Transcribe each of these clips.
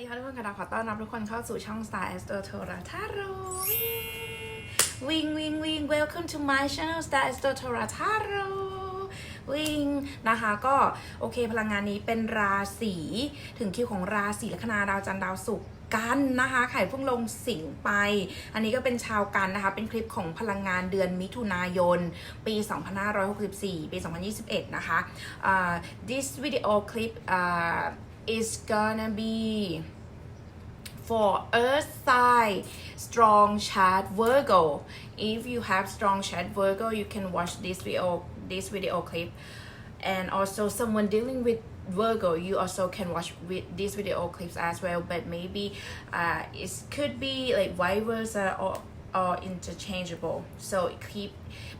วัสดีค่ะทุกคนค่ะดาขอต้อนรับทุกคนเข้าสู่ช่อง Star Esther t o r a t a r o วิงวิงวิง welcome to my channel Star Esther t o r a t a r o วิงนะคะก็โอเคพลังงานนี้เป็นราศีถึงคิวของราศีลัคนาดาวจันทร์ดาวศุกร์กันนะคะไข่พิ่งลงสิงไป อันนี้ก็เป็นชาวกันนะคะ เป็นคลิปของพลังงานเดือนมิถุนายน ปี 2564 ปี 2021 นะคะ uh, this video clip uh, is gonna be for Earth sign strong chart Virgo. If you have strong chart Virgo, you can watch this video this video clip. And also someone dealing with Virgo, you also can watch with these video clips as well. But maybe uh, it could be like vice versa or or interchangeable. So keep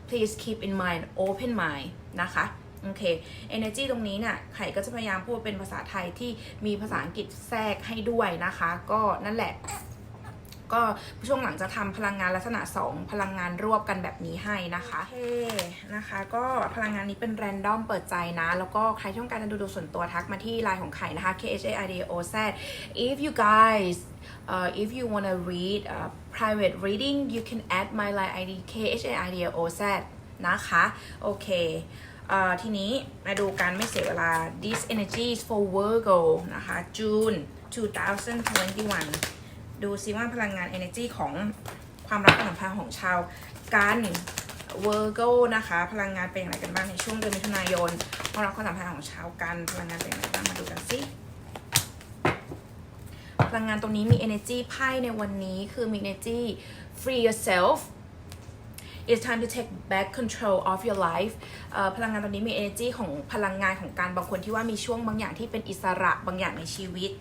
please keep in mind open mind นะคะ โอเค energy ตรงนี้เนี่ยไข่ก็จะพยายามพูดเป็นภาษาไทยที่มีภาษาอังกฤษแทรกให้ด้วยนะคะ ก็นั่นแหละ ก็ช่วงหลังจะทำพลังงานลักษณะ 2 พลังงานรวบกันแบบนี้ให้นะคะโอเคนะคะ ก็พลังงานนี้เป็นแรนดอมเปิดใจนะ แล้วก็ใครต้องการจะดูดวงส่วนตัวทักมาที่ไลน์ของไข่นะคะ K H A I D O Z if you guys uh, if you wanna read uh, private reading you can add my line ID K H A I D O Z นะคะ โอเค ทีนี้มาดูกันไม่เสียเวลา this energy is for Virgo นะคะ June 2021 ดูซิว่าพลังงาน energy ของความรักความสัมพันธ์ของชาวกัน Virgo นะคะ พลังงานเป็นอย่างไรกันบ้างในช่วงเดือนมิถุนายนความรักความสัมพันธ์ของชาวกัน พลังงานเป็นอย่างไรบ้างมาดูกันสิพลังงานตรงนี้มี energy ไพ่ในวันนี้คือมี energy free yourself it's time to take back control of your life พลังงานตอนนี้มี energy ของพลังงานของการบางคนที่ว่ามีช่วงบางอย่างที่เป็นอิสระบางอย่างในชีวิต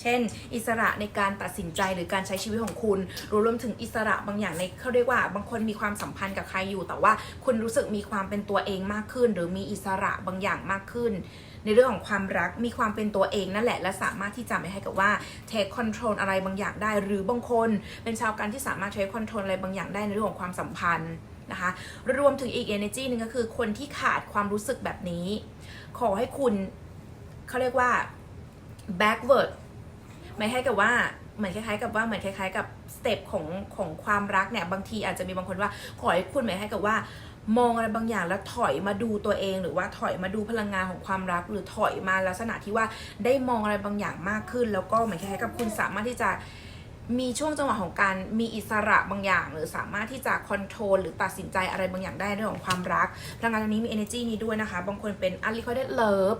เช่น อิสระในการตัดสินใจหรือการใช้ชีวิตของคุณรวมถึงอิสระบางอย่างในเขาเรียกว่าบางคนมีความสัมพันธ์กับใครอยู่ แต่ว่าคุณรู้สึกมีความเป็นตัวเองมากขึ้น หรือมีอิสระบางอย่างมากขึ้น ในเรื่องของความรักมีความเป็นตัวเองนั่นแหละ และสามารถที่จะไม่ให้กับว่า take control อะไรบางอย่างได้ หรือบางคนเป็นชาวการที่สามารถ take control อะไรบางอย่างได้ในเรื่องของความสัมพันธ์นะคะรวมถึงอีก energy หนึ่งก็คือคนที่ขาดความรู้สึกแบบนี้ ขอให้คุณเขาเรียกว่า backward หมายคล้กับว่าเหมือนคล้ายๆกับว่าเหมือนคล้ายๆกับสเต็ปของของความรักเนี่ยบางทีอาจจะมีบางคนว่าขอให้คุณหมายคล้กับว่า มองอะไรบางอย่างแล้วถอยมาดูตัวเอง หรือว่าถอยมาดูพลังงานของความรัก หรือถอยมาลักษณะที่ว่าได้มองอะไรบางอย่างมากขึ้น แล้วก็เหมือนคล้ายๆกับคุณสามารถที่จะมีช่วงจังหวะของการมีอิสระบางอย่าง หรือสามารถที่จะคอนโทรลหรือตัดสินใจอะไรบางอย่างได้เรื่องของความรัก พลังงานตรงนี้มี energy นี้ด้วยนะคะ บางคนเป็น unrequited love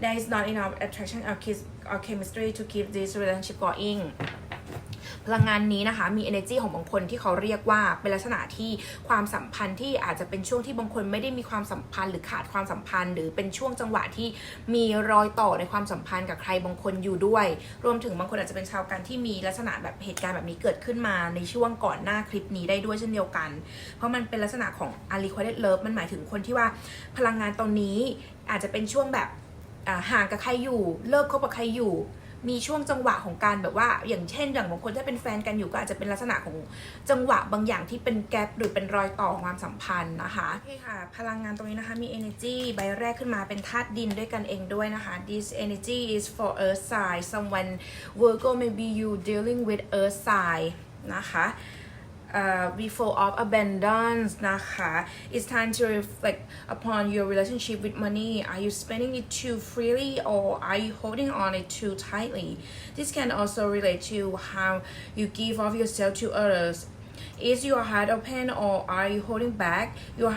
there is not enough attraction or chemistry to keep this relationship going พลังงานนี้นะคะมี energy ของบางคนที่เขาเรียกว่าเป็นลักษณะที่ความสัมพันธ์ที่อาจจะเป็นช่วงที่บางคนไม่ได้มีความสัมพันธ์หรือขาดความสัมพันธ์ หรือเป็นช่วงจังหวะที่มีรอยต่อในความสัมพันธ์กับใครบางคนอยู่ด้วย รวมถึงบางคนอาจจะเป็นชาวกันที่มีลักษณะแบบเหตุการณ์แบบนี้เกิดขึ้นมาในช่วงก่อนหน้าคลิปนี้ได้ด้วยเช่นเดียวกัน เพราะมันเป็นลักษณะของ unrequited love มันหมายถึงคนที่ว่าพลังงานตอนนี้อาจจะเป็นช่วงแบบห่างกับใครอยู่ เลิกคบกับใครอยู่ มีช่วงจังหวะของการแบบว่า อย่างเช่น อย่างบางคนถ้าเป็นแฟนกันอยู่ก็อาจจะเป็นลักษณะของจังหวะบางอย่างที่เป็นแกลบหรือเป็นรอยต่อความสัมพันธ์นะคะโอเคค่ะ พลังงานตรงนี้นะคะมี energy ใบแรกขึ้นมาเป็นธาตุดินด้วยกันเองด้วยนะคะ this energy is for earth sign someone Virgo maybe you dealing with earth sign นะคะ uh, be full of abundance นะคะ it's time to reflect upon your relationship with money are you spending it too freely or are you holding on it too tightly this can also relate to how you give of yourself to others is your heart open or are you holding back your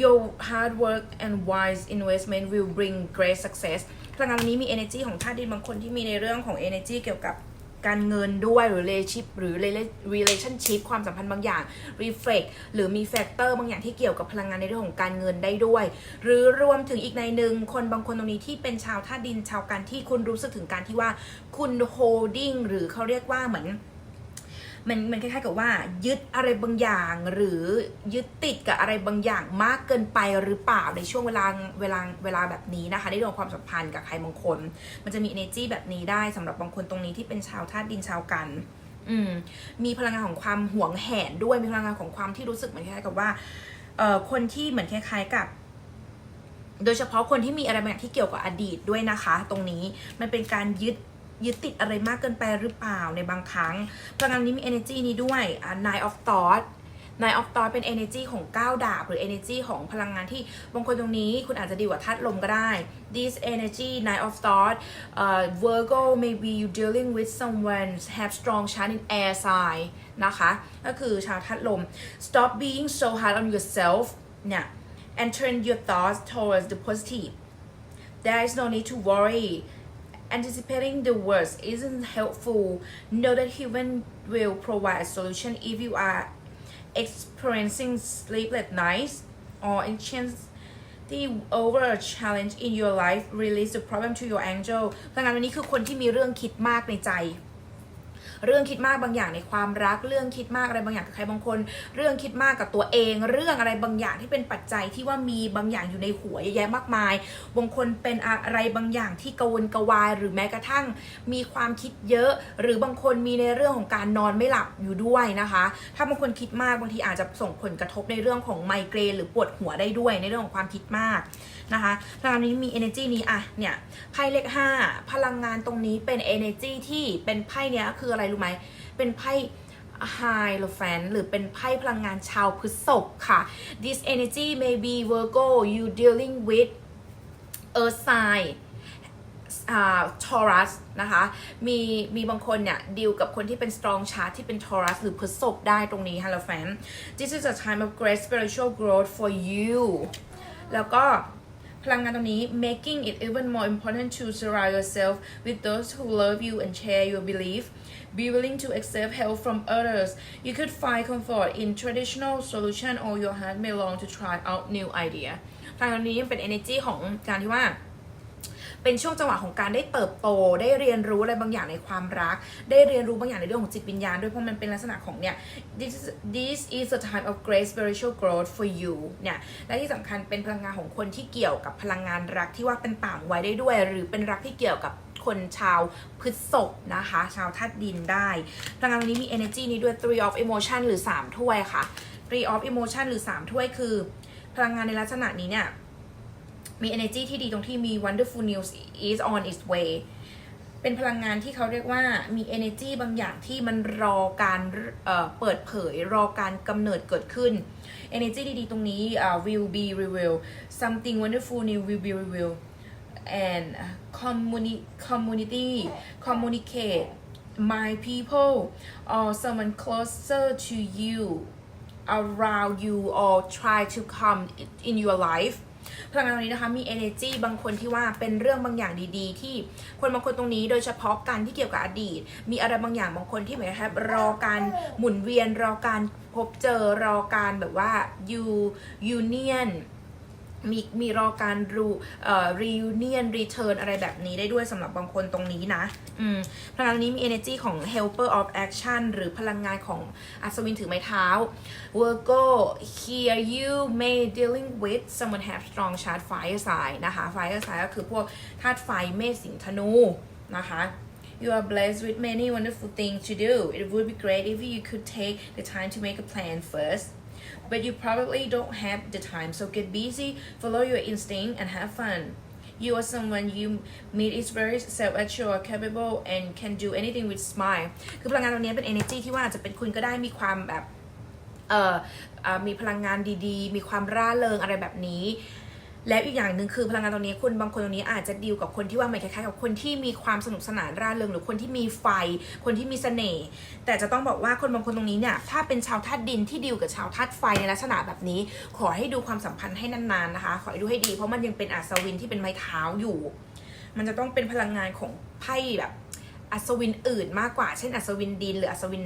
your hard work and wise investment will bring great success พลังงานนี้มี energy ของธาตุดินบางคนที่มีในเรื่องของ energy เกี่ยวกับ การเงินด้วยหรือ relationship หรือ relationship ความสัมพันธ์บางอย่าง reflect หรือมี factor บางอย่างที่เกี่ยวกับพลังงานในเรื่องของการเงินได้ด้วย หรือรวมถึงอีกในหนึ่งคนบางคนตรงนี้ที่เป็นชาวท่าดินชาวกันที่คุณรู้สึกถึงการที่ว่าคุณ holding หรือเขาเรียกว่าเหมือน มันมันคล้ายๆกับว่า ยึดอะไรบางอย่าง หรือยึดติดกับอะไรบางอย่างมากเกินไปหรือเปล่าในช่วงเวลาเวลาเวลาแบบนี้นะคะในเรื่องความสัมพันธ์กับใครบางคน มันจะมี energy แบบนี้ได้สำหรับบางคนตรงนี้ที่เป็นชาวธาตุดินชาวกันอืมมีพลังงานของความหวงแหนด้วยมีพลังงานของความที่รู้สึกเหมือนคล้ายๆกับว่าเอ่อคนที่เหมือนคล้ายๆกับโดยเฉพาะคนที่มีอะไรบางอย่างที่เกี่ยวกับอดีตด้วยนะคะ ตรงนี้มันเป็นการยึด ยึดติดอะไรมากเกินไปหรือเปล่าในบางครั้งพลังงานนี้มี energy นี้ด้วยอ่า nine of thought nine of thought เป็น energy ของก้าวดาบ หรือ energy ของพลังงานที่บางคนตรงนี้คุณอาจจะดีกว่าธาตุลมก็ได้ this energy nine of thought uh, Virgo maybe you dealing with someone have strong chart in air sign นะคะ ก็คือชาวธาตุลม stop being so hard on yourself เนี่ย and turn your thoughts towards the positive there is no need to worry anticipating the worst isn't helpful know that heaven will provide a solution if you are experiencing sleepless nights or anxiety over a challenge in your life release the problem to your angel พลังงานวันนี้คือคนที่มีเรื่องคิดมากในใจ เรื่องคิดมากบางอย่างในความรัก เรื่องคิดมากอะไรบางอย่างกับใครบางคน เรื่องคิดมากกับตัวเอง เรื่องอะไรบางอย่างที่เป็นปัจจัยที่ว่ามีบางอย่างอยู่ในหัวเยอะแยะมากมาย บางคนเป็นอะไรบางอย่างที่กังวลกวาย หรือแม้กระทั่งมีความคิดเยอะ หรือบางคนมีในเรื่องของการนอนไม่หลับอยู่ด้วยนะคะ ถ้าบางคนคิดมากบางทีอาจจะส่งผลกระทบในเรื่องของไมเกรนหรือปวดหัวได้ด้วยในเรื่องของความคิดมากนะคะพลังงานนี้มี energy นี้อะเนี่ยไพ่เลข5 พลังงานตรงนี้เป็น energy ที่เป็นไพ่เนี้ยคืออะไรรู้ไหมเป็นไพ่ High l o f a n หรือเป็นไพ่พลังงานชาวพฤษภค่ะ this energy may be Virgo you dealing with earth sign อ่า Taurus นะคะ มีมีบางคนเนี่ยดีลกับคนที่เป็น strong chart ที่เป็น Taurus หรือพฤษภได้ตรงนี้ฮะ l o f a n this is a time of great spiritual growth for you แล้วก็ พลังงานตรงนี้ making it even more important to surround yourself with those who love you and share your belief be willing to accept help from others you could find comfort in traditional solution or your heart may long to try out new idea พลังงานตรงนี้เป็น energy ของการที่ว่า เป็นช่วงจังหวะของการได้เติบโต ได้เรียนรู้อะไรบางอย่างในความรัก ได้เรียนรู้บางอย่างในเรื่องของจิตวิญญาณด้วยเพราะมันเป็นลักษณะของเนี่ย this is this is a time of great spiritual growth for you เนี่ยและที่สำคัญเป็นพลังงานของคนที่เกี่ยวกับพลังงานรักที่ว่าเป็นต่างวัยได้ด้วย หรือเป็นรักที่เกี่ยวกับคนชาวพฤษภนะคะ ชาวธาตุดินได้พลังงานวันนี้มี energy นี้ด้วย three of emotion หรือ 3 ถ้วยค่ะ three of emotion หรือ 3 ถ้วยคือ พลังงานในลักษณะนี้เนี่ย มี energy ที่ดีตรงที่มี wonderful news is on its way เป็นพลังงานที่เขาเรียกว่ามี energy บางอย่างที่มันรอการเอ่อเปิดเผย รอการกำเนิดเกิดขึ้น energy ดีๆ ตรงนี้อ่า will be revealed something wonderful new will be revealed and communi community communicate my people or someone closer to you around you or try to come in your life พลังงานตรงนี้นะคะมี energy บางคนที่ว่าเป็นเรื่องบางอย่างดีๆ ที่คนบางคนตรงนี้โดยเฉพาะการที่เกี่ยวกับอดีต มีอะไรบางอย่างบางคนที่เหมือนกับรอการหมุนเวียนรอการพบเจอรอการแบบว่า you union มีมีรอการรูเอ่อ reunion return อะไรแบบนี้ได้ด้วยสำหรับบางคนตรงนี้นะ อืม พลังงานนี้มี energy ของ helper of action หรือพลังงานของอัศวินถือไม้เท้า Virgo here you may dealing with someone have strong chart fire sign นะคะ fire sign ก็คือพวกธาตุไฟเมษสิงธนู นะคะ You are blessed with many wonderful things to do. It would be great if you could take the time to make a plan first. But you probably don't have the time, so get busy, follow your instinct, and have fun. You are someone you meet is very self-assured, capable, and can do anything with smile. คือพลังงานตรงนี้เป็น energy ที่ว่าอาจจะเป็นคุณก็ได้มีความแบบ เอ่อเอ่อมีพลังงานดีๆ มีความร่าเริงอะไรแบบนี้ แล้วอีกอย่างหนึ่งคือพลังงานตรงนี้คุณบางคนตรงนี้อาจจะดีลกับคนที่ว่าเหมือนคล้ายๆกับคนที่มีความสนุกสนานร่าเริงหรือคนที่มีไฟ คนที่มีเสน่ห์แต่จะต้องบอกว่าคนบางคนตรงนี้เนี่ยถ้าเป็นชาวธาตุดินที่ดีลกับชาวธาตุไฟในลักษณะแบบนี้ ขอให้ดูความสัมพันธ์ให้นานๆนะคะ ขอให้ดูให้ดีเพราะมันยังเป็นอัศวินที่เป็นไม้เท้าอยู่ มันจะต้องเป็นพลังงานของไพ่แบบ อัศวินอื่นมากกว่า เช่นอัศวินดิน หรืออัศวิน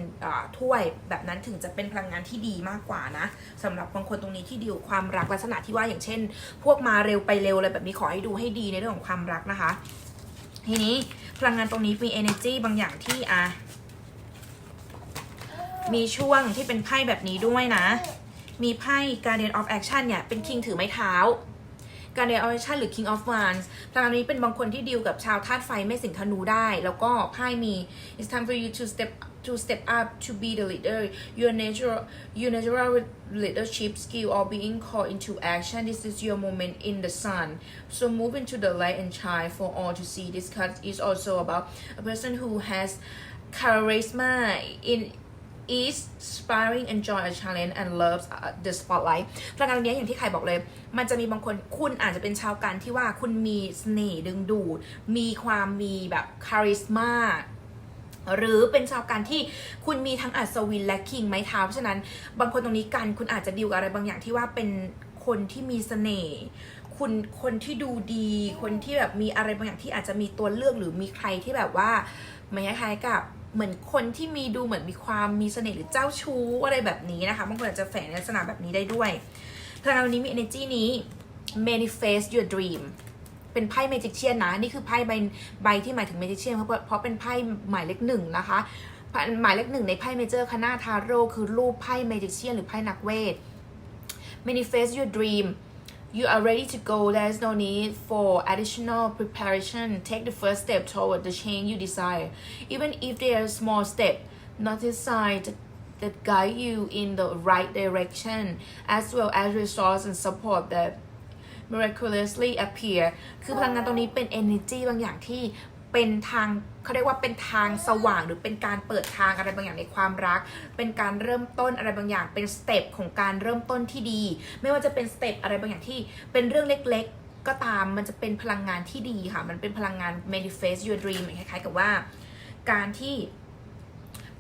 ถ้วยแบบนั้นถึงจะเป็นพลังงานที่ดีมากกว่านะสำหรับบางคนตรงนี้ที่ดีลความรักลักษณะที่ว่าอย่างเช่น พวกมาเร็วไปเร็วอะไรแบบนี้ขอให้ดูให้ดีในเรื่องของความรักนะคะ ทีนี้พลังงานตรงนี้มี energy บางอย่างที่อะมีช่วงที่เป็นไพ่แบบนี้ด้วยนะ มีไพ่ Guardian of Action เนี่ย เป็นคิงถือไม้เท้า การเดออเรชันหรือ King of Wands พลังงานนี้เป็นบางคนที่ดีลกับชาวธาตุไฟไม่สิงธนูได้ แล้วก็ไพ่มี it's time for you to step to step up to be the leader your natural your natural leadership skill or being called into action this is your moment in the sun so move into the light and shine for all to see this card is also about a person who has charisma in is inspiring enjoy a challenge and loves the spotlight พลังงานตรนี้อย่างที่ใครบอกเลย มันจะมีบางคนคุณอาจจะเป็นชาวกันที่ว่าคุณมีเสน่ห์ดึงดูด มีความมีแบบคาริสมาหรือเป็นชาวการที่คุณมีทั้งอัศวินและคิงไม้เท้าเพราะฉะนั้นบางคนตรงนี้กันคุณอาจจะดีลกับอะไรบางอย่างที่ว่าเป็นคนที่มีเสน่ห์คุณคนที่ดูดี คนที่แบบมีอะไรบางอย่างที่อาจจะมีตัวเลือกหรือมีใครที่แบบว่ามันคล้ายๆกับ เหมือนคนที่มีดูเหมือนมีความมีเสน่ห์หรือเจ้าชู้อะไรแบบนี้นะคะบางคนอาจจะแฝงในลักษณะแบบนี้ได้ด้วยพลังงานนี้มี energy นี้ manifest your dream เป็นไพ่เมจิกเชียนนะ นี่คือไพ่ใบใบที่หมายถึงเมจิกเชียนเพราะเพราะเป็นไพ่หมายเลขหนึ่งนะคะหมายเลขหนึ่งในไพ่เมเจอร์คานาทาโร่คือรูปไพ่เมจิกเชียนหรือไพ่นักเวท manifest your dream you are ready to go there's no need for additional preparation take the first step toward the change you desire even if they are small step notice signs that guide you in the right direction as well as resource and support that miraculously appear คือพลังงานตรงนี้เป็น energy บางอย่างที่ เป็นทางเขาเรียกว่าเป็นทางสว่างหรือเป็นการเปิดทางอะไรบางอย่างในความรัก เป็นการเริ่มต้นอะไรบางอย่าง เป็นสเต็ปของการเริ่มต้นที่ดี ไม่ว่าจะเป็นสเต็ปอะไรบางอย่างที่เป็นเรื่องเล็กๆ ก็ตามมันจะเป็นพลังงานที่ดีค่ะ มันเป็นพลังงาน manifest your dream คล้ายๆกับว่า การที่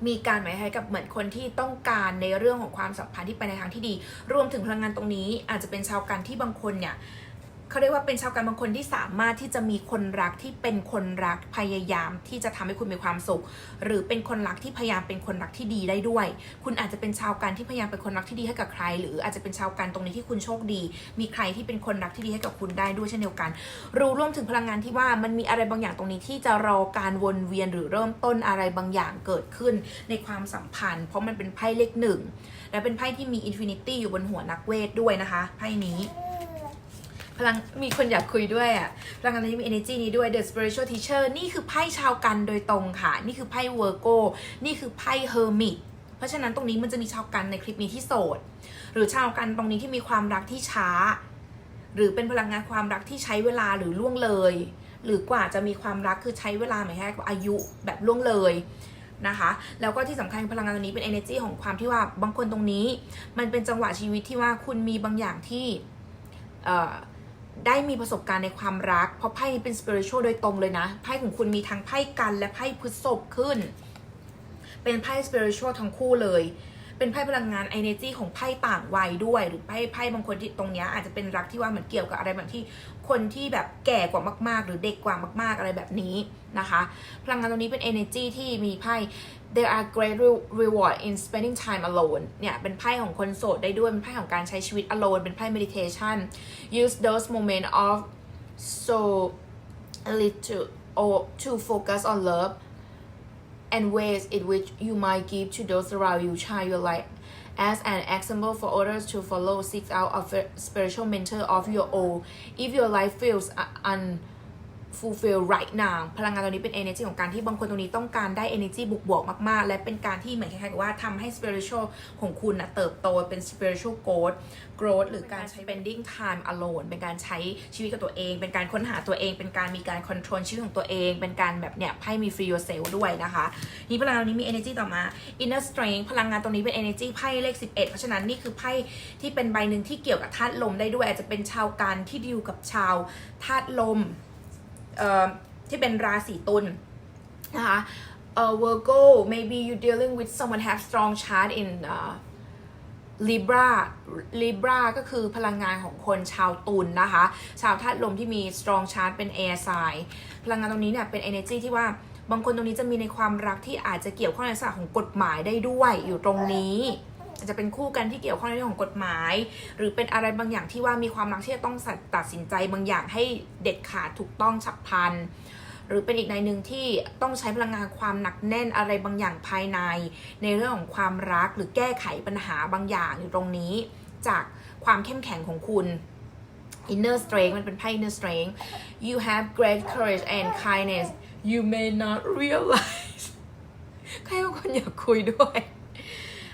มีการหมายคล้ายกับเหมือนคนที่ต้องการในเรื่องของความสัมพันธ์ที่ไปในทางที่ดี รวมถึงพลังงานตรงนี้ อาจจะเป็นชาวกันที่บางคนเนี่ย เขาเรียกว่าเป็นชาวกันบางคนที่สามารถที่จะมีคนรักที่เป็นคนรักพยายามที่จะทำให้คุณมีความสุข หรือเป็นคนรักที่พยายามเป็นคนรักที่ดีได้ด้วย คุณอาจจะเป็นชาวกันที่พยายามเป็นคนรักที่ดีให้กับใคร หรืออาจจะเป็นชาวกันตรงนี้ที่คุณโชคดี มีใครที่เป็นคนรักที่ดีให้กับคุณได้ด้วยเช่นเดียวกัน รู้ร่วมถึงพลังงานที่ว่ามันมีอะไรบางอย่างตรงนี้ที่จะรอการวนเวียนหรือเริ่มต้นอะไรบางอย่างเกิดขึ้นในความสัมพันธ์ เพราะมันเป็นไพ่เลขหนึ่งและเป็นไพ่ที่มีอินฟินิตี้อยู่บนหัวนักเวทด้วยนะคะไพ่นี้ พลังมีคนอยากคุยด้วยอะพลังงานนี้มี energy นี้ด้วย the spiritual teacher นี่คือไพ่ชาวกันโดยตรงค่ะ นี่คือไพ่ Virgo นี่คือไพ่ hermit เพราะฉะนั้นตรงนี้มันจะมีชาวกันในคลิปนี้ที่โสด หรือชาวกันตรงนี้ที่มีความรักที่ช้า หรือเป็นพลังงานความรักที่ใช้เวลาหรือล่วงเลย หรือกว่าจะมีความรักคือใช้เวลาหมายถึงอายุแบบล่วงเลยนะคะแล้วก็ที่สำคัญพลังงานตรงนี้เป็น energy ของความที่ว่าบางคนตรงนี้ มันเป็นจังหวะชีวิตที่ว่าคุณมีบางอย่างที่เอ่อ ได้มีประสบการณ์ในความรัก เพราะไพ่เป็นสเปริชวลโดยตรงเลยนะ ไพ่ของคุณมีทั้งไพ่กันและไพ่พฤษภขึ้น เป็นไพ่สเปริชวลทั้งคู่เลย เป็นไพ่พลังงาน energy ของไพ่ต่างวัยด้วย หรือไพ่ไพ่บางคนที่ตรงเนี้ยอาจจะเป็นรักที่ว่าเหมือนเกี่ยวกับอะไรแบบที่คนที่แบบแก่กว่ามาก ๆ หรือเด็กกว่ามาก ๆ อะไรแบบนี้นะคะ พลังงานตรงนี้เป็น energy ที่มีไพ่ there are great reward in spending time alone เนี่ย เป็นไพ่ของคนโสดได้ด้วย เป็นไพ่ของการใช้ชีวิต alone เป็นไพ่ meditation use those moments of so little or to focus on love and ways in which you might give to those around you shine your light as an example for others to follow seek out a spiritual mentor of your own. If your life feels un fulfill right now พลังงานตรงนี้เป็น energy ของการที่บางคนตรงนี้ต้องการได้ energy บวกบวกๆมาก ๆ และเป็นการที่เหมือนคล้ายๆกับว่าทำให้ spiritual ของคุณนะเติบโตเป็น spiritual growth growth หรือการ spending time alone เป็นการใช้ชีวิตกับตัวเอง เป็นการค้นหาตัวเอง เป็นการมีการ control ชีวิตของตัวเอง เป็นการแบบเนี่ยไพ่มี free yourself ด้วยนะคะนี่พลังงานตรงนี้มี energy ต่อมา inner strength พลังงานตรงนี้เป็น energy ไพ่เลข 11 เพราะฉะนั้นนี่คือไพ่ที่เป็นใบหนึ่งที่เกี่ยวกับธาตุลมได้ด้วยอาจจะเป็นชาวกันที่ดิวกับชาวธาตุลมเอ่อ ที่เป็นราศีตุลนะคะเอ่อ Virgo maybe you dealing with someone have strong chart in uh, Libra Libra ก็คือพลังงานของคนชาวตุลนะคะ ชาวธาตุลมที่มี strong chart เป็น air sign พลังงานตรงนี้เนี่ยเป็น energy ที่ว่าบางคนตรงนี้จะมีในความรักที่อาจจะเกี่ยวข้องในลักษณะของกฎหมายได้ด้วยอยู่ตรงนี้ จะเป็นคู่กันที่เกี่ยวข้องในเรื่องของกฎหมาย หรือเป็นอะไรบางอย่างที่ว่ามีความรักที่จะต้องตัดสินใจบางอย่างให้เด็ดขาดถูกต้องฉับพลันหรือเป็นอีกในหนึ่งที่ต้องใช้พลังงานความหนักแน่นอะไรบางอย่างภายใน ในเรื่องของความรักหรือแก้ไขปัญหาบางอย่างอยู่ตรงนี้ จากความเข้มแข็งของคุณ inner strength มันเป็นไพ่ inner strength you have great courage and kindness you may not realize ใครบางคนอยากคุยด้วย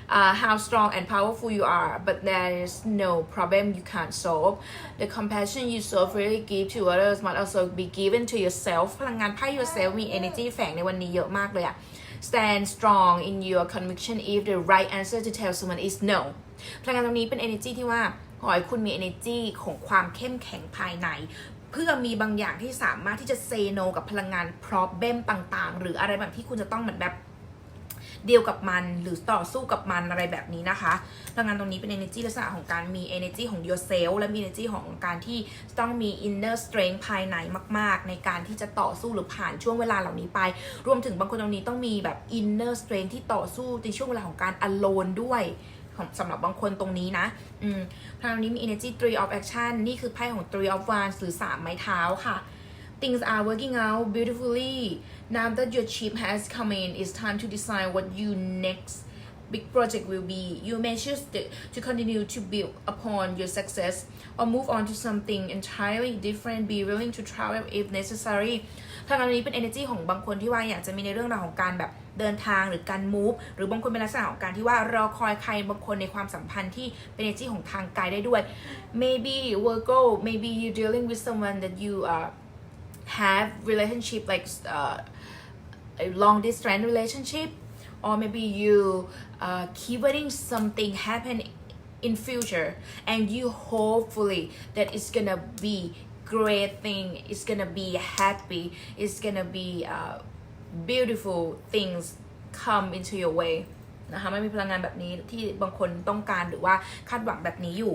uh, how strong and powerful you are, but there is no problem you can't solve. The compassion you so freely give to others must also be given to yourself. พลังงานไพ่ yourself มี energy แฝงในวันนี้เยอะมากเลยอะ Stand strong in your conviction if the right answer to tell someone is no. พลังงานตรงนี้เป็น energy ที่ว่าขอให้คุณมี energy ของความเข้มแข็งภายในเพื่อมีบางอย่างที่สามารถที่จะ say no กับพลังงาน problem ต่าง ๆ หรืออะไรแบบที่คุณจะต้องเหมือนแบบ เดียวกับมันหรือต่อสู้กับมันอะไรแบบนี้นะคะพลังงานตรงนี้เป็น energy ลักษณะของการมี energy ของ yourself และมี energy ของการที่ต้องมี inner strength ภายในมาก ๆ ในการที่จะต่อสู้หรือผ่านช่วงเวลาเหล่านี้ไป รวมถึงบางคนตรงนี้ต้องมีแบบ inner strength ที่ต่อสู้ในช่วงเวลาของการ alone ด้วยสำหรับบางคนตรงนี้นะ อืมพลังงานนี้มี energy three of action นี่คือไพ่ของ three of wands หรือสามไม้เท้าค่ะ things are working out beautifully. Now that your chip has come in, it's time to decide what your next big project will be. You may choose to, to continue to build upon your success or move on to something entirely different. Be willing to travel if necessary. พลังงานนี้เป็น energy ของบางคนที่ว่าอยากจะมีในเรื่องราวของการแบบเดินทางหรือการ move หรือบางคนเป็นลักษณะของการที่ว่ารอคอยใครบางคนในความสัมพันธ์ที่เป็น energy ของทางกายได้ด้วย maybe Virgo maybe you dealing with someone that you uh, have relationship like uh, a long distance relationship or maybe you uh, keep waiting something happen in future and you hopefully that it's gonna be great thing it's gonna be happy it's gonna be uh, beautiful things come into your way นะคะไม่มีพลังงานแบบนี้ที่บางคนต้องการหรือว่าคาดหวังแบบนี้อยู่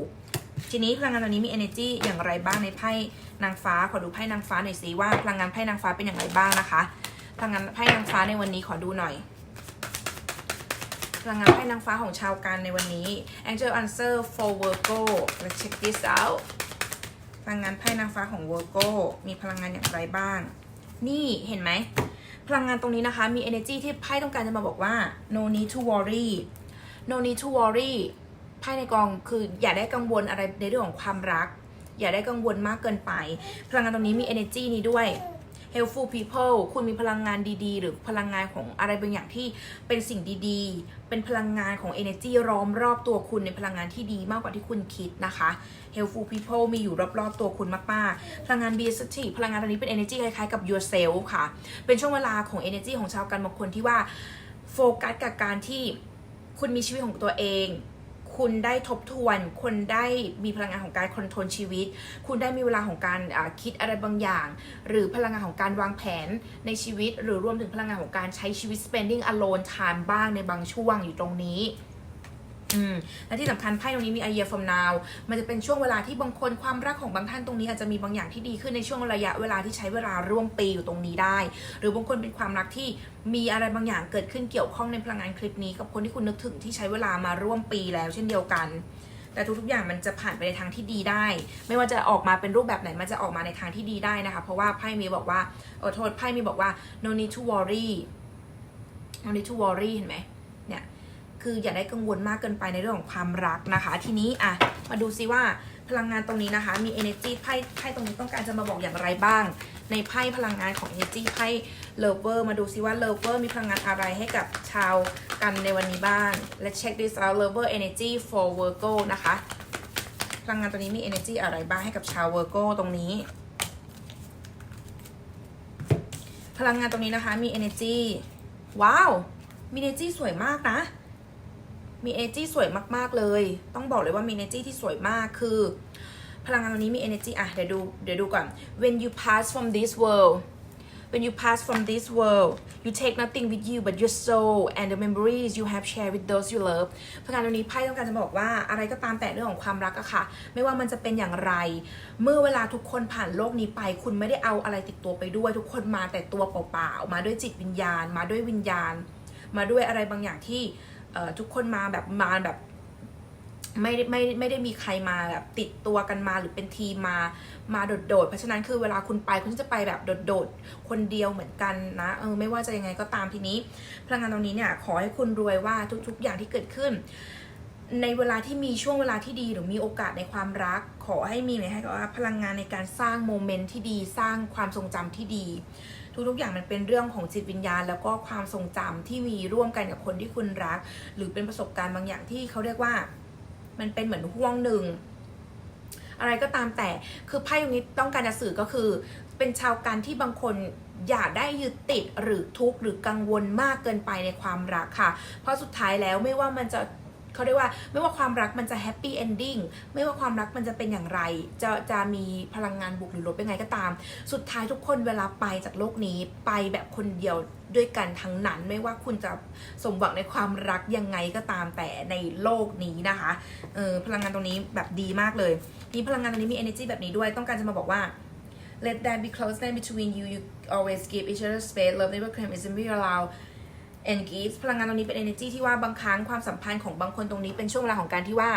ทีนี้พลังงานตัวนี้มี energy อย่างไรบ้างในไพ่นางฟ้า ขอดูไพ่นางฟ้าหน่อยสิว่าพลังงานไพ่นางฟ้าเป็นอย่างไรบ้างนะคะ พลังงานไพ่นางฟ้าในวันนี้ขอดูหน่อย พลังงานไพ่นางฟ้าของชาวกันในวันนี้ Angel Answer for Virgo let's check this out พลังงานไพ่นางฟ้าของ Virgo มีพลังงานอย่างไรบ้าง นี่เห็นไหมพลังงานตรงนี้นะคะมี energy ที่ไพ่ต้องการจะมาบอกว่า no need to worry no need to worry ไพ่ในกองคืออย่าได้กังวลอะไรในเรื่องของความรัก อย่าได้กังวลมากเกินไป พลังงานตรงนี้มี energy นี้ด้วย helpful people คุณมีพลังงานดีๆ หรือพลังงานของอะไรบางอย่างที่เป็นสิ่งดีๆ เป็นพลังงานของ energy ล้อมรอบตัวคุณในพลังงานที่ดีมากกว่าที่คุณคิดนะคะ helpful people มีอยู่รอบๆตัวคุณมากๆ พลังงาน beauty พลังงานตรงนี้เป็น energy คล้ายๆกับ yourself ค่ะ เป็นช่วงเวลาของ energy ของชาวกันบางคนที่ว่าโฟกัสกับการที่คุณมีชีวิตของตัวเอง คุณได้ทบทวน คุณได้มีพลังงานของการคอนโทรลชีวิต คุณได้มีเวลาของการคิดอะไรบางอย่าง หรือพลังงานของการวางแผนในชีวิต หรือรวมถึงพลังงานของการใช้ชีวิต spending alone time บ้างในบางช่วงอยู่ตรงนี้ อืมและที่สำคัญไพ่ตรงนี้มี a year from now มันจะเป็นช่วงเวลาที่บางคนความรักของบางท่านตรงนี้อาจจะมีบางอย่างที่ดีขึ้นในช่วงระยะเวลาที่ใช้เวลาร่วมปีอยู่ตรงนี้ได้ หรือบางคนเป็นความรักที่มีอะไรบางอย่างเกิดขึ้นเกี่ยวข้องในพลังงานคลิปนี้ กับคนที่คุณนึกถึงที่ใช้เวลามาร่วมปีแล้วเช่นเดียวกัน แต่ทุกๆอย่างมันจะผ่านไปในทางที่ดีได้ ไม่ว่าจะออกมาเป็นรูปแบบไหนมันจะออกมาในทางที่ดีได้นะคะเพราะว่าไพ่มีบอกว่าเออโทษไพ่มีบอกว่า no need to worry no need to worry เห็นไหมเนี่ย คืออย่าได้กังวลมากเกินไปในเรื่องของความรักนะคะ ทีนี้อะมาดูซิว่าพลังงานตรงนี้นะคะ มี energy ไพ่ไพ่ตรงนี้ต้องการจะมาบอกอย่างไรบ้าง ในไพ่พลังงานของ energy ไพ่ lover มาดูซิว่า lover มีพลังงานอะไรให้กับชาวกันในวันนี้บ้าง Let's check this out lover energy for Virgo นะคะ พลังงานตัวนี้มี energy อะไรบ้างให้กับชาว Virgo ตรงนี้ พลังงานตรงนี้นะคะมี energy ว้าว มี energy สวยมากนะ มี energy สวยมากๆเลย ต้องบอกเลยว่ามี energy ที่สวยมากคือ พลังงานนี้มี energy อะ เดี๋ยวดู เดี๋ยวดูก่อน when you pass from this world when you pass from this world you take nothing with you but your soul and the memories you have shared with those you love พลังงานตรงนี้ไพ่ต้องการจะบอกว่าอะไรก็ตามแต่เรื่องของความรักอะค่ะ ไม่ว่ามันจะเป็นอย่างไร เมื่อเวลาทุกคนผ่านโลกนี้ไป คุณไม่ได้เอาอะไรติดตัวไปด้วย ทุกคนมาแต่ตัวเปล่าๆมาด้วยจิตวิญญาณ มาด้วยวิญญาณ มาด้วยอะไรบางอย่างที่ ทุกคนมาแบบมาแบบไม่ได้ไม่ไม่ได้มีใครมาแบบติดตัวกันมาหรือเป็นทีมมามาโดดๆ เพราะฉะนั้นคือเวลาคุณไปคุณจะไปแบบโดดๆ คนเดียวเหมือนกันนะเออไม่ว่าจะยังไงก็ตามทีนี้ พลังงานตรงนี้เนี่ยขอให้คุณรวยว่าทุกๆ อย่างที่เกิดขึ้น ในเวลาที่มีช่วงเวลาที่ดีหรือมีโอกาสในความรัก ขอให้มีเลยให้กับว่าพลังงานในการสร้างโมเมนต์ที่ดีสร้างความทรงจำที่ดี ทุกๆอย่างมันเป็นเรื่องของจิตวิญญาณ แล้วก็ความทรงจำที่มีร่วมกันกับคนที่คุณรัก หรือเป็นประสบการณ์บางอย่างที่เขาเรียกว่า มันเป็นเหมือนห่วงหนึ่ง อะไรก็ตามแต่คือไพ่ตรงนี้ต้องการจะสื่อก็คือ เป็นชาวการที่บางคนอย่าได้ยึดติดหรือทุกข์หรือกังวลมากเกินไปในความรักค่ะ เพราะสุดท้ายแล้วไม่ว่ามันจะ เขาเรียกว่าไม่ว่าความรักมันจะแฮปปี้เอนดิ้งไม่ว่าความรักมันจะเป็นอย่างไร จะจะมีพลังงานบวกหรือลบเป็นไงก็ตาม สุดท้ายทุกคนเวลาไปจากโลกนี้ไปแบบคนเดียวด้วยกันทั้งนั้นไม่ว่าคุณจะสมหวังในความรักยังไงก็ตามแต่ในโลกนี้นะคะเออพลังงานตรงนี้แบบดีมากเลยมีพลังงานตรงนี้มี energy แบบนี้ด้วยต้องการจะมาบอกว่า let there be closeness between you you always give each other space love never claim isn't be allow and give พลังงานตรงนี้เป็น energy ที่ว่าบางครั้งความสัมพันธ์ของบางคนตรงนี้เป็นช่วงเวลาของการที่ว่า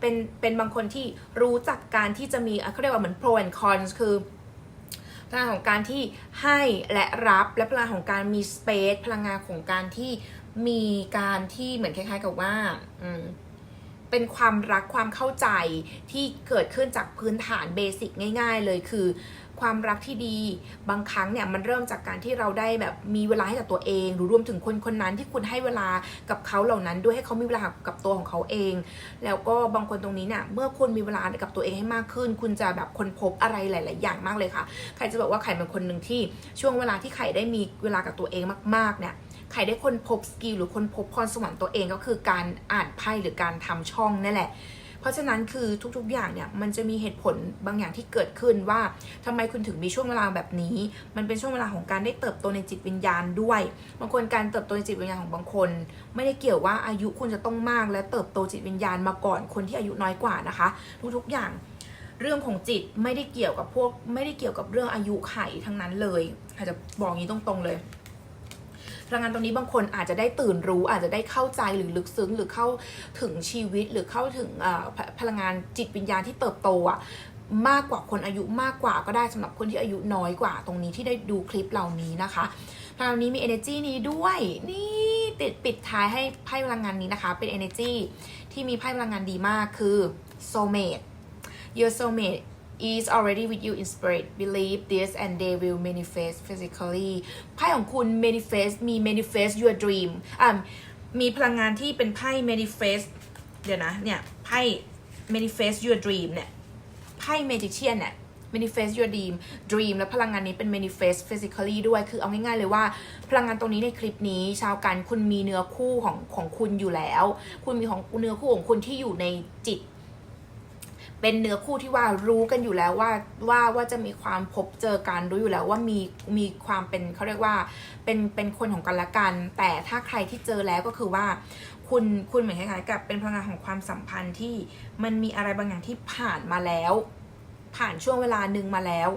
เป็นเป็นบางคนที่รู้จักการที่จะมีเขาเรียกว่าเหมือน pro and cons คือพลังงานของการที่ให้และรับและพลังงานของการมี space พลังงานของการที่มีการที่เหมือนคล้ายๆกับว่าอืมเป็นความรักความเข้าใจที่เกิดขึ้นจากพื้นฐานเบสิกง่าย ๆ เลยคือ ความรักที่ดี บางครั้งเนี่ยมันเริ่มจากการที่เราได้แบบมีเวลาให้กับตัวเอง หรือรวมถึงคนคนนั้นที่คุณให้เวลากับเขาเหล่านั้น ด้วยให้เขามีเวลากับตัวของเขาเอง แล้วก็บางคนตรงนี้เนี่ยเมื่อคุณมีเวลากับตัวเองให้มากขึ้น คุณจะแบบค้นพบอะไรหลาย ๆ อย่างมากเลยค่ะใครจะบอกว่าใครเป็นคนหนึ่งที่ช่วงเวลาที่ใครได้มีเวลากับตัวเองมาก ๆ เนี่ยใครได้คนพบสกิลหรือคนพบพรสวรรค์ตัวเองก็คือการอ่านไพ่หรือการทำช่องนั่นแหละ เพราะฉะนั้นคือทุกๆอย่างเนี่ยมันจะมีเหตุผลบางอย่างที่เกิดขึ้นว่าทำไมคุณถึงมีช่วงเวลาแบบนี้ มันเป็นช่วงเวลาของการได้เติบโตในจิตวิญญาณด้วยบางคนการเติบโตในจิตวิญญาณของบางคน ไม่ได้เกี่ยวว่าอายุคุณจะต้องมาก และเติบโตจิตวิญญาณมาก่อนคนที่อายุน้อยกว่านะคะ ทุกๆอย่างเรื่องของจิตไม่ได้เกี่ยวกับพวกไม่ได้เกี่ยวกับเรื่องอายุไขทั้งนั้นเลยอาจจะบอกอย่างนี้ตรงๆเลย พลังงานตรงนี้บางคนอาจจะได้ตื่นรู้ อาจจะได้เข้าใจหรือลึกซึ้งหรือเข้าถึงชีวิตหรือเข้าถึงพลังงานจิตวิญญาณที่เติบโตอะมากกว่าคนอายุมากกว่าก็ได้สำหรับคนที่อายุน้อยกว่า ตรงนี้ที่ได้ดูคลิปเหล่านี้นะคะพลังงานนี้มี energy นี้ด้วยนี่ติดปิดท้ายให้ไพ่พลังงานนี้นะคะ เป็น energy ที่มีไพ่พลังงานดีมากคือ soulmate your soulmate is already with you in spirit believe this and they will manifest physically ไพ่ของคุณ manifest มี manifest your dream อ่ามีพลังงานที่เป็นไพ่ manifest เดี๋ยวนะ เนี่ยไพ่ manifest your dream เนี่ยไพ่ magician เนี่ย manifest your dream dream และพลังงานนี้เป็น manifest physically ด้วย คือเอาง่ายๆเลยว่า พลังงานตรงนี้ในคลิปนี้ ชาวกันคุณมีเนื้อคู่ของของคุณอยู่แล้ว คุณมีของเนื้อคู่ของคุณที่อยู่ในจิต เป็นเนื้อคู่ที่ว่ารู้กันอยู่แล้วว่าว่าว่าจะมีความพบเจอกันรู้อยู่แล้วว่ามีมีความเป็นเขาเรียกว่าเป็นเป็นคนของกันและกัน แต่ถ้าใครที่เจอแล้วก็คือว่า คุณคุณเหมือนคล้ายๆกับเป็นพลังงานของความสัมพันธ์ที่มันมีอะไรบางอย่างที่ผ่านมาแล้ว ผ่านช่วงเวลาหนึ่งมาแล้ว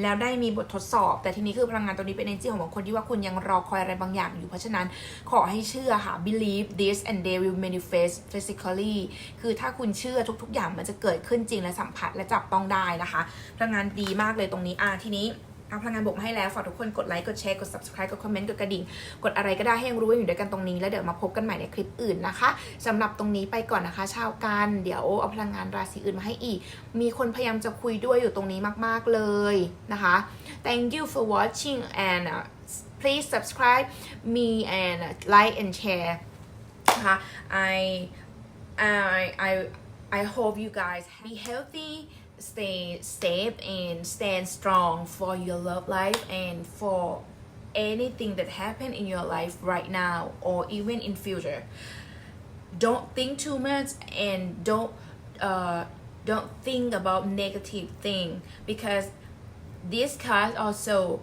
แล้วได้มีบททดสอบ แต่ทีนี้คือพลังงานตัวนี้เป็น energy ของบางคนที่ว่าคุณยังรอคอยอะไรบางอย่างอยู่ เพราะฉะนั้นขอให้เชื่อค่ะ believe this and they will manifest physically คือถ้าคุณเชื่อทุก ๆ อย่างมันจะเกิดขึ้นจริงและสัมผัสและจับต้องได้นะคะพลังงานดีมากเลยตรงนี้อะทีนี้ เอาพลังงานบวกมาให้แล้ว ฝากทุกคนกดไลค์ กดแชร์ กด subscribe กดคอมเมนต์ กดกระดิ่ง กดอะไรก็ได้ให้ยังรู้ว่าอยู่ด้วยกันตรงนี้ แล้วเดี๋ยวมาพบกันใหม่ในคลิปอื่นนะคะสำหรับตรงนี้ไปก่อนนะคะ ชาวกัน เดี๋ยวเอาพลังงานราศีอื่นมาให้อีก มีคนพยายามจะคุยด้วยอยู่ตรงนี้มาก ๆ เลยนะคะ thank you for watching and uh, please subscribe me and uh, like and share นะคะ I I I I hope you guys be healthy stay safe and stand strong for your love life and for anything that happened in your life right now or even in future. Don't think too much and don't uh, don't think about negative thing because this card also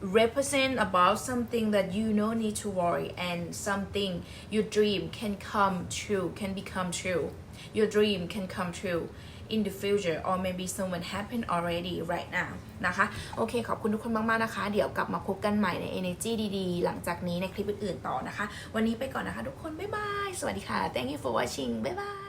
represent about something that you no need to worry and something your dream can come true can become true. Your dream can come true in the future or maybe someone happen already right now นะคะ โอเค ขอบคุณทุกคนมาก ๆ นะคะ เดี๋ยวกลับมาพบกันใหม่ใน energy ดีๆ หลังจากนี้ในคลิปอื่น ๆ ต่อนะคะ วันนี้ไปก่อนนะคะทุกคน บ๊ายบาย สวัสดีค่ะ thank you for watching บ๊ายบาย